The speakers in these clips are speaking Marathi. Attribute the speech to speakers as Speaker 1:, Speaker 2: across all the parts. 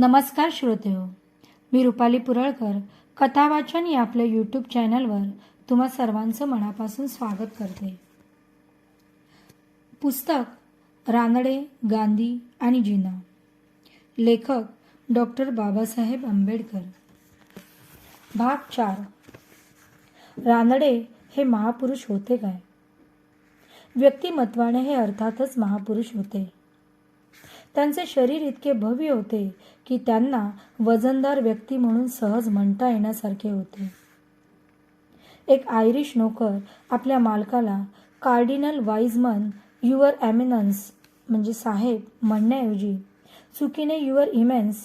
Speaker 1: नमस्कार श्रोतेहो मी रुपाली पुरळकर. कथावाचन या आपल्या यूट्यूब चॅनलवर तुम्हा सर्वांचं मनापासून स्वागत करते. पुस्तक रानडे गांधी आणि जिना. लेखक डॉक्टर बाबासाहेब आंबेडकर. भाग चार. रानडे हे महापुरुष होते काय? व्यक्तिमत्वाने हे अर्थातच महापुरुष होते. त्यांचे शरीर इतके भव्य होते की त्यांना वजनदार व्यक्ती म्हणून सहज म्हणता येण्यासारखे होते. एक आयरिश नोकर आपल्या मालकाला कार्डिनल वाईजमन युअर ॲमिनन्स म्हणजे साहेब म्हणण्याऐवजी चुकीने युअर इमेन्स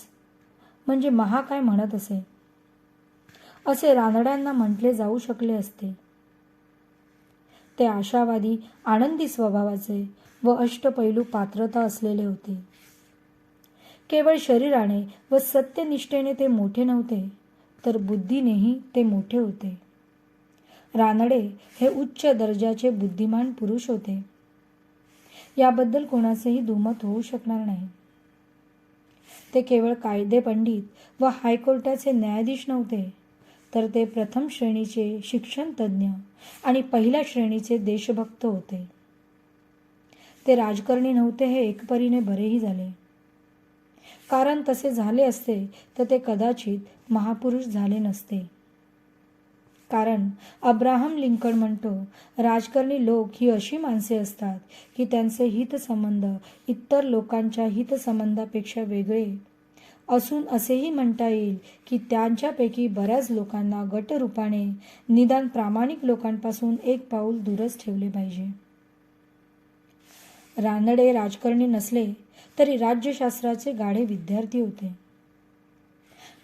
Speaker 1: म्हणजे महाकाय म्हणत असे. असे रानड्यांना म्हटले जाऊ शकले असते. ते आशावादी आनंदी स्वभावाचे व अष्टपैलू पात्रता असलेले होते. केवळ शरीराने व सत्यनिष्ठेने ते मोठे नव्हते तर बुद्धीनेही ते मोठे होते. रानडे हे उच्च दर्जाचे बुद्धिमान पुरुष होते. याबद्दल कोणाचेही दुमत होऊ शकणार नाही. ते केवळ कायदे पंडित व हायकोर्टाचे न्यायाधीश नव्हते तर ते प्रथम श्रेणीचे शिक्षण तज्ज्ञ आणि पहिल्या श्रेणीचे देशभक्त होते. ते राजकारणी नव्हते हे एकपरीने बरेही झाले. कारण तसे झाले असते तर ते कदाचित महापुरुष झाले नसते. कारण अब्राहम लिंकन म्हणतो राजकारणी लोक ही अशी माणसे असतात की त्यांचे हितसंबंध इतर लोकांच्या हितसंबंधापेक्षा वेगळे असून असेही म्हणता येईल की त्यांच्यापैकी बऱ्याच लोकांना गटरूपाने निदान प्रामाणिक लोकांपासून एक पाऊल दूरच ठेवले पाहिजे. रानडे राजकारणी नसले तरी राज्यशास्त्राचे गाढे विद्यार्थी होते.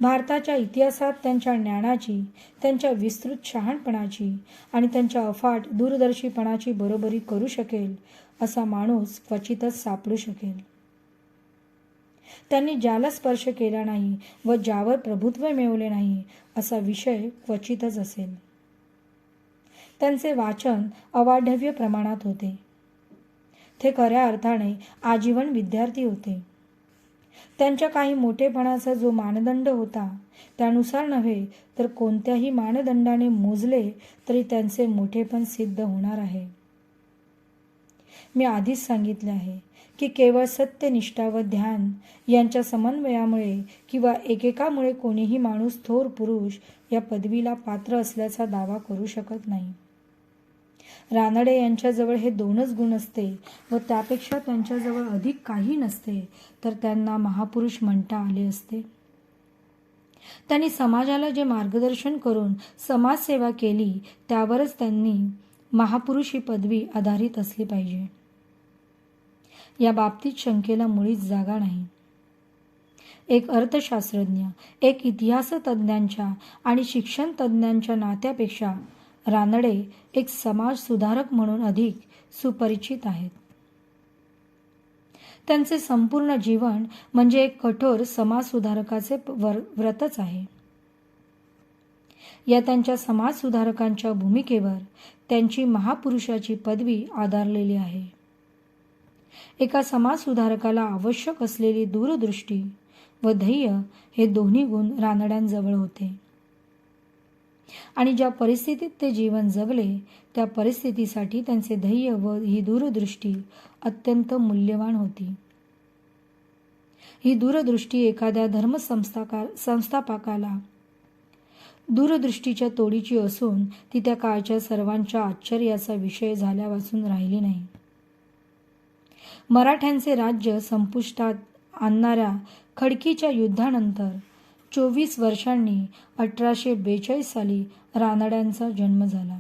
Speaker 1: भारताच्या इतिहासात त्यांच्या ज्ञानाची त्यांच्या विस्तृत शहाणपणाची आणि त्यांच्या अफाट दूरदर्शीपणाची बरोबरी करू शकेल असा माणूस क्वचितच सापडू शकेल. त्यांनी ज्याला स्पर्श केला नाही व ज्यावर प्रभुत्व मिळवले नाही असा विषय क्वचितच असेल. त्यांचे वाचन अवाढव्य प्रमाणात होते. ते खऱ्या अर्थाने आजीवन विद्यार्थी होते. त्यांच्या काही मोठेपणाचा जो मानदंड होता त्यानुसार नव्हे तर कोणत्याही मानदंडाने मोजले तरी त्यांचे मोठेपण सिद्ध होणार आहे. मी आधीच सांगितले आहे की केवळ सत्यनिष्ठा व ध्यान यांच्या समन्वयामुळे किंवा एकेकामुळे कोणीही माणूस थोर पुरुष या पदवीला पात्र असल्याचा दावा करू शकत नाही. रानडे यांच्याजवळ हे दोनच गुण असते व त्यापेक्षा त्यांच्याजवळ अधिक काही नसते तर त्यांना महापुरुष म्हणता आले असते. त्यांनी समाजाला जे मार्गदर्शन करून समाजसेवा केली त्यावरच त्यांनी महापुरुष ही पदवी आधारित असली पाहिजे. या बाबतीत शंकेला मुळीच जागा नाही. एक अर्थशास्त्रज्ञ एक इतिहास तज्ज्ञांच्या आणि शिक्षण तज्ज्ञांच्या नात्यापेक्षा रानडे एक समाज सुधारक म्हणून अधिक सुपरिचित आहेत. त्यांचे संपूर्ण जीवन म्हणजे एक कठोर समाज सुधारकाचे व्रतच आहे. या त्यांच्या समाज सुधारकांच्या भूमिकेवर त्यांची महापुरुषाची पदवी आधारलेली आहे. एका समाज सुधारकाला आवश्यक असलेली दूरदृष्टी व ध्येय हे दोन्ही गुण रानड्यांजवळ होते. आणि ज्या परिस्थितीत ते जीवन जगले त्या परिस्थितीसाठी त्यांचे ध्येय व ही दूरदृष्टी अत्यंत मूल्यवान होती. ही दूरदृष्टी एखाद्या धर्मसंस्थाकार संस्थापकाला दूरदृष्टीच्या तोडीची असून ती त्या काळच्या सर्वांच्या आश्चर्याचा विषय झाल्यापासून राहिली नाही. मराठ्यांचे राज्य संपुष्टात आणणाऱ्या खडकीच्या युद्धानंतर चोवीस वर्षांनी अठराशे बेचाळीस साली रानड्यांचा जन्म झाला.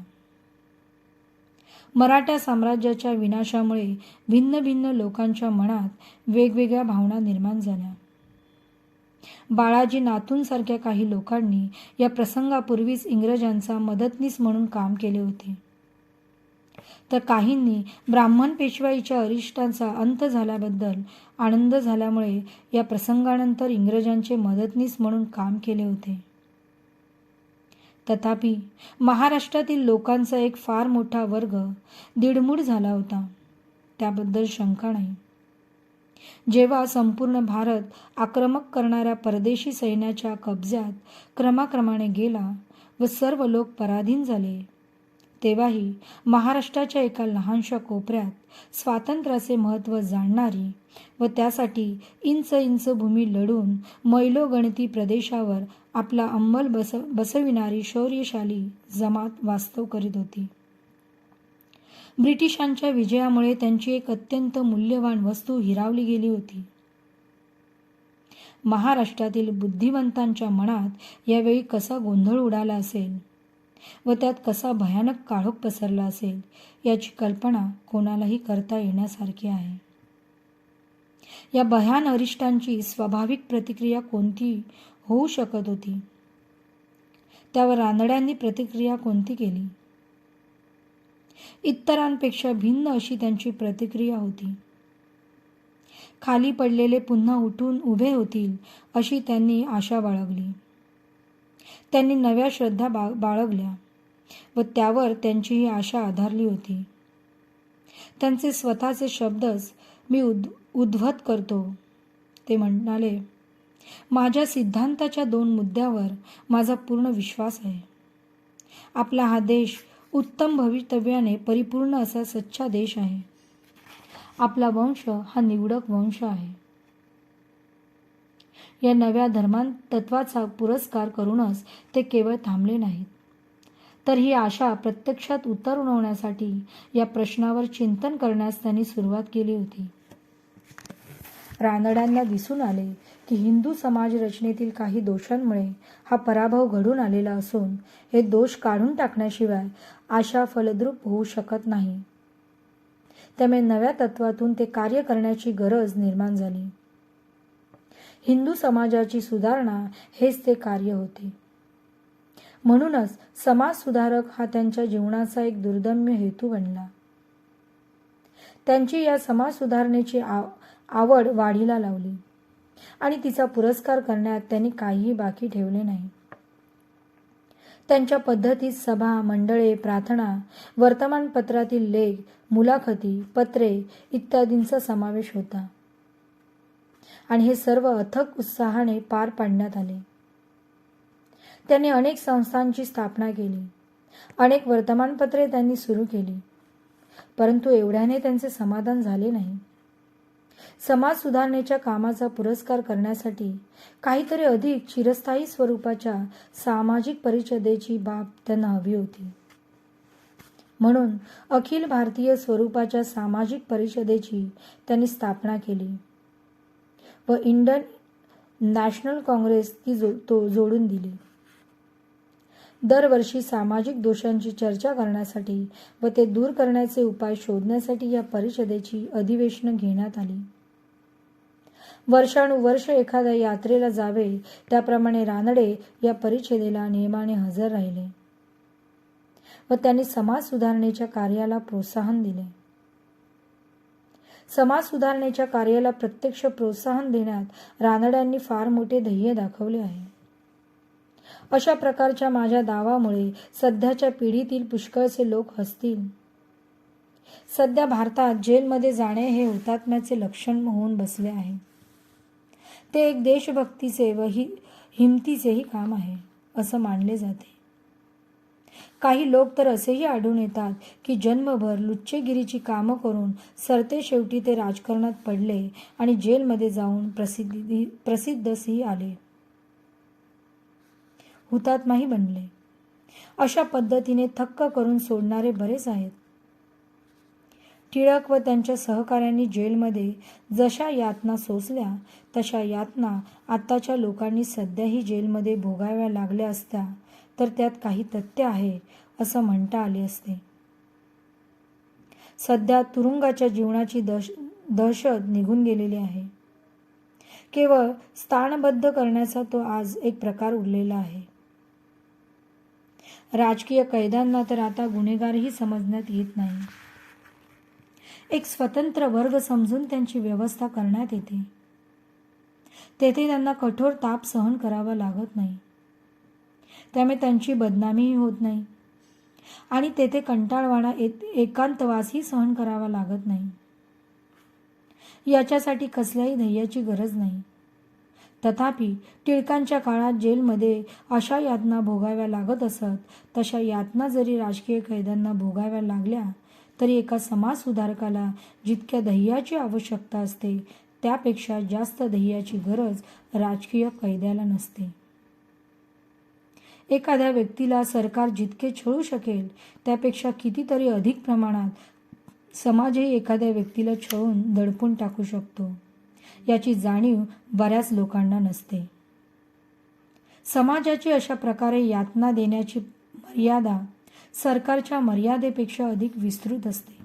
Speaker 1: मराठा साम्राज्याच्या विनाशामुळे भिन्न भिन्न लोकांच्या मनात वेगवेगळ्या भावना निर्माण झाल्या. बाळाजी नातूंसारख्या काही लोकांनी या प्रसंगापूर्वीच इंग्रजांचा मदतनीस म्हणून काम केले होते. तर काहींनी ब्राह्मण पेशवाईच्या अरिष्टांचा अंत झाल्याबद्दल आनंद झाल्यामुळे या प्रसंगानंतर इंग्रजांचे मदतनीस म्हणून काम केले होते. तथापि महाराष्ट्रातील लोकांचा एक फार मोठा वर्ग दिडमूड झाला होता. त्याबद्दल शंका नाही. जेव्हा संपूर्ण भारत आक्रमक करणाऱ्या परदेशी सैन्याच्या कब्ज्यात क्रमाक्रमाने गेला व सर्व लोक पराधीन झाले तेव्हाही महाराष्ट्राच्या एका लहानशा कोपऱ्यात स्वातंत्र्याचे महत्त्व जाणणारी व त्यासाठी इंच इंच भूमी लढून मैलोगणती प्रदेशावर आपला अंमल बस बसविणारी शौर्यशाली जमात वास्तव करीत होती. ब्रिटिशांच्या विजयामुळे त्यांची एक अत्यंत मूल्यवान वस्तू हिरावली गेली होती. महाराष्ट्रातील बुद्धिवंतांच्या मनात यावेळी कसा गोंधळ उडाला असेल? व त्यात कसा भयानक काळोख पसरला असेल याची कल्पना कोणालाही करता येण्यासारखी आहे. या भयान अरिष्टांची स्वाभाविक प्रतिक्रिया कोणती होऊ शकत होती? त्यावर रानड्यांनी प्रतिक्रिया कोणती केली? इतरांपेक्षा भिन्न अशी त्यांची प्रतिक्रिया होती. खाली पडलेले पुन्हा उठून उभे होतील अशी त्यांनी आशा बाळगली. त्यांनी नव्या श्रद्धा बा बाळगल्या व त्यावर त्यांची ही आशा आधारली होती. त्यांचे स्वतःचे शब्दच मी उद उद्ध्वत करतो. ते म्हणाले माझ्या सिद्धांताच्या दोन मुद्द्यावर माझा पूर्ण विश्वास आहे. आपला हा देश उत्तम भवितव्याने परिपूर्ण असा सच्चा देश आहे. आपला वंश हा निवडक वंश आहे. या नव्या धर्मान तत्वाचा पुरस्कार करूनच ते केवळ थांबले नाहीत. तर ही आशा प्रत्यक्षात उतरवण्यासाठी या प्रश्नावर चिंतन करण्यास त्यांनी सुरुवात केली होती. रानड्यांना दिसून आले की हिंदू समाज रचनेतील काही दोषांमुळे हा पराभव घडून आलेला असून हे दोष काढून टाकण्याशिवाय आशा फलद्रूप होऊ शकत नाही. त्यामुळे नव्या तत्वातून ते कार्य करण्याची गरज निर्माण झाली. हिंदू समाजाची सुधारणा हेच ते कार्य होते. म्हणूनच समाज सुधारक हा त्यांच्या जीवनाचा एक दुर्दम्य हेतू बनला. त्यांची या समाज सुधारणेची आवड वाढीला लावली आणि तिचा पुरस्कार करण्यात त्यांनी काहीही बाकी ठेवले नाही. त्यांच्या पद्धतीत सभा मंडळे प्रार्थना वर्तमानपत्रातील लेख मुलाखती पत्रे इत्यादींचा समावेश होता. आणि हे सर्व अथक उत्साहाने पार पाडण्यात आले. त्यांनी अनेक संस्थांची स्थापना केली. अनेक वर्तमानपत्रे त्यांनी सुरू केली. परंतु एवढ्याने त्यांचे समाधान झाले नाही. समाज सुधारणेच्या कामाचा पुरस्कार करण्यासाठी काहीतरी अधिक चिरस्थायी स्वरूपाच्या सामाजिक परिषदेची बाब त्यांना हवी होती. म्हणून अखिल भारतीय स्वरूपाच्या सामाजिक परिषदेची त्यांनी स्थापना केली. व इंडियन नॅशनल काँग्रेस ती जो तो जोडून दिली. दरवर्षी सामाजिक दोषांची चर्चा करण्यासाठी व ते दूर करण्याचे उपाय शोधण्यासाठी या परिषदेची अधिवेशनं घेण्यात आली. वर्षानुवर्ष एखाद्या यात्रेला जावे त्याप्रमाणे रानडे या परिषदेला नियमाने हजर राहिले व त्यांनी समाज सुधारणेच्या कार्याला प्रोत्साहन दिले. समाज सुधारणेच्या कार्याला प्रत्यक्ष प्रोत्साहन देण्यात रानड्यांनी फार मोठे ध्येय दाखवले आहे. अशा प्रकारच्या माझ्या दावामुळे सध्याच्या पिढीतील पुष्कळचे लोक हसतील. सध्या भारतात जेलमध्ये जाणे हे हुतात्म्याचे लक्षण होऊन बसले आहे. ते एक देशभक्तीचे व हि हिमतीचेही काम आहे असं मानले जाते. काही लोक तर असेही आढळून येतात की जन्मभर लुच्चेगिरीची कामं करून सरते शेवटी ते राजकारणात पडले आणि जेलमध्ये जाऊन प्रसिद्धी प्रसिद्धसही आले. हुतात्माही बनले. अशा पद्धतीने थक्क करून सोडणारे बरेच आहेत. टिळक व त्यांच्या सहकाऱ्यांनी जेलमध्ये जशा यातना सोसल्या तशा यातना आत्ताच्या लोकांनी सध्याही जेलमध्ये भोगाव्या लागल्या असत्या. तर त्यात काही तथ्य आहे असं म्हणता आले असते. सध्या तुरुंगाच्या जीवनाची दश दहशत निघून गेलेली आहे. केवळ स्थानबद्ध करण्याचा तो आज एक प्रकार उरलेला आहे. राजकीय कैद्यांना तर आता गुन्हेगारही समजण्यात येत नाही. एक स्वतंत्र वर्ग समजून त्यांची व्यवस्था करण्यात येते. तेथे त्यांना कठोर ताप सहन करावा लागत नाही. त्यामुळे त्यांची बदनामीही होत नाही. आणि तेथे कंटाळवाणा एकांतवासही सहन करावा लागत नाही. याच्यासाठी कसल्याही ध्येयाची गरज नाही. तथापि टिळकांच्या काळात जेलमध्ये अशा यातना भोगाव्या लागत असत तशा यातना जरी राजकीय कैद्यांना भोगाव्या लागल्या तरी एका समाजसुधारकाला जितक्या ध्येयाची आवश्यकता असते त्यापेक्षा जास्त ध्येयाची गरज राजकीय कैद्याला नसते. एखाद्या व्यक्तीला सरकार जितके छळू शकेल त्यापेक्षा कितीतरी अधिक प्रमाणात समाजही एखाद्या व्यक्तीला छळून दडपून टाकू शकतो. याची जाणीव बऱ्याच लोकांना नसते. समाजाची अशा प्रकारे यातना देण्याची मर्यादा सरकारच्या मर्यादेपेक्षा अधिक विस्तृत असते.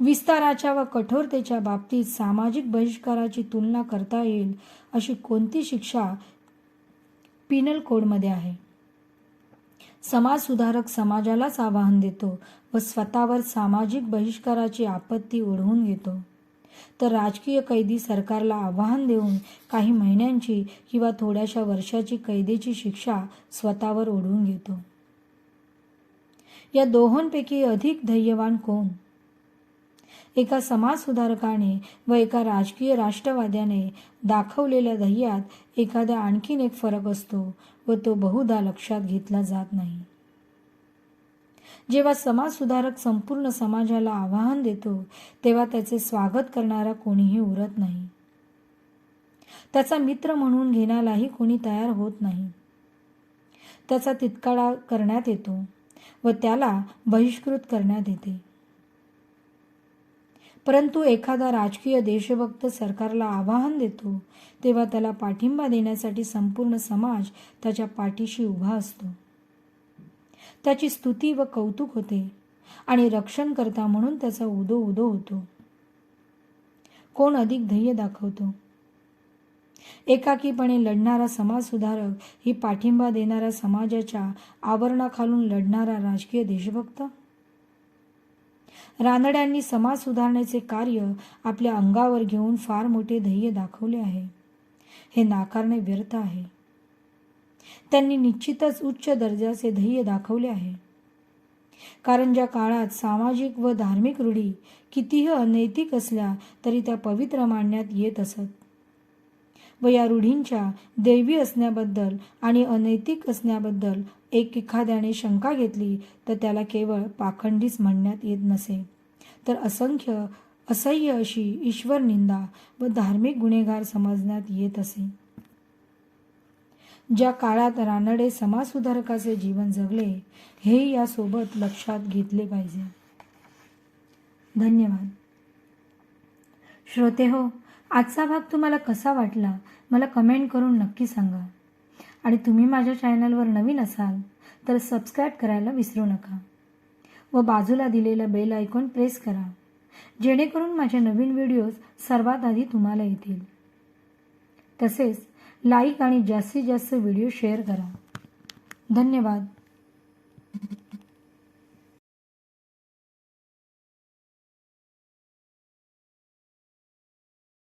Speaker 1: विस्ताराच्या व कठोरतेच्या बाबतीत सामाजिक बहिष्काराची तुलना करता येईल अशी कोणती शिक्षा पिनल कोडमध्ये आहे. समाजसुधारक समाजालाच आवाहन देतो व स्वतःवर सामाजिक बहिष्काराची आपत्ती ओढवून घेतो. तर राजकीय कैदी सरकारला आव्हान देऊन काही महिन्यांची किंवा थोड्याशा वर्षाची कैदेची शिक्षा स्वतःवर ओढवून घेतो. या दोहोंपैकी अधिक धैर्यवान कोण? एका समाजसुधारकाने व एका राजकीय राष्ट्रवाद्याने दाखवलेल्या ध्येयात एखादा आणखीन एक फरक असतो व तो बहुधा लक्षात घेतला जात नाही. जेव्हा समाजसुधारक संपूर्ण समाजाला आवाहन देतो तेव्हा त्याचे स्वागत करणारा कोणीही उरत नाही. त्याचा मित्र म्हणून घेण्यालाही कोणी तयार होत नाही. त्याचा तितकाळा करण्यात येतो व त्याला बहिष्कृत करण्यात येते. परंतु एखादा राजकीय देशभक्त सरकारला आवाहन देतो तेव्हा त्याला पाठिंबा देण्यासाठी संपूर्ण समाज त्याच्या पाठीशी उभा असतो. त्याची स्तुती व कौतुक होते आणि रक्षणकर्ता म्हणून त्याचा उदो उदो होतो. कोण अधिक ध्येय दाखवतो? एकाकीपणे लढणारा समाजसुधारक ही पाठिंबा देणाऱ्या समाजाच्या आवरणाखालून लढणारा राजकीय देशभक्त रानड्यांनी समाज सुधारण्याचे कार्य आपल्या अंगावर घेऊन फार मोठे ध्येय दाखवले आहे. हे नाकारणे व्यर्थ आहे. त्यांनी निश्चितच उच्च दर्जाचे ध्येय दाखवले आहे. कारण ज्या काळात सामाजिक व धार्मिक रूढी कितीही अनैतिक असल्या तरी त्या पवित्र मानण्यात येत असत. व या रूढींच्या दैवी असण्याबद्दल आणि अनैतिक असण्याबद्दल एक एखाद्याने शंका घेतली तर त्याला केवळ पाखंडीच म्हणण्यात येत नसे. तर असंख्य असह्य अशी ईश्वर निंदा व धार्मिक गुन्हेगार समजण्यात येत असे. ज्या काळात रानडे समाजसुधारकाचे जीवन जगले हे यासोबत लक्षात घेतले पाहिजे. धन्यवाद. श्रोते हो आजचा भाग तुम्हाला कसा वाटला? मला कमेंट करून नक्की सांगा. आणि तुम्ही माझ्या चॅनलवर नवीन असाल तर सबस्क्राईब करायला विसरू नका व बाजूला दिलेला बेल आयकॉन प्रेस करा जेणेकरून माझे नवीन व्हिडिओज सर्वात आधी तुम्हाला येतील. तसेच लाईक आणि जास्तीत जास्त व्हिडिओ शेअर करा. धन्यवाद.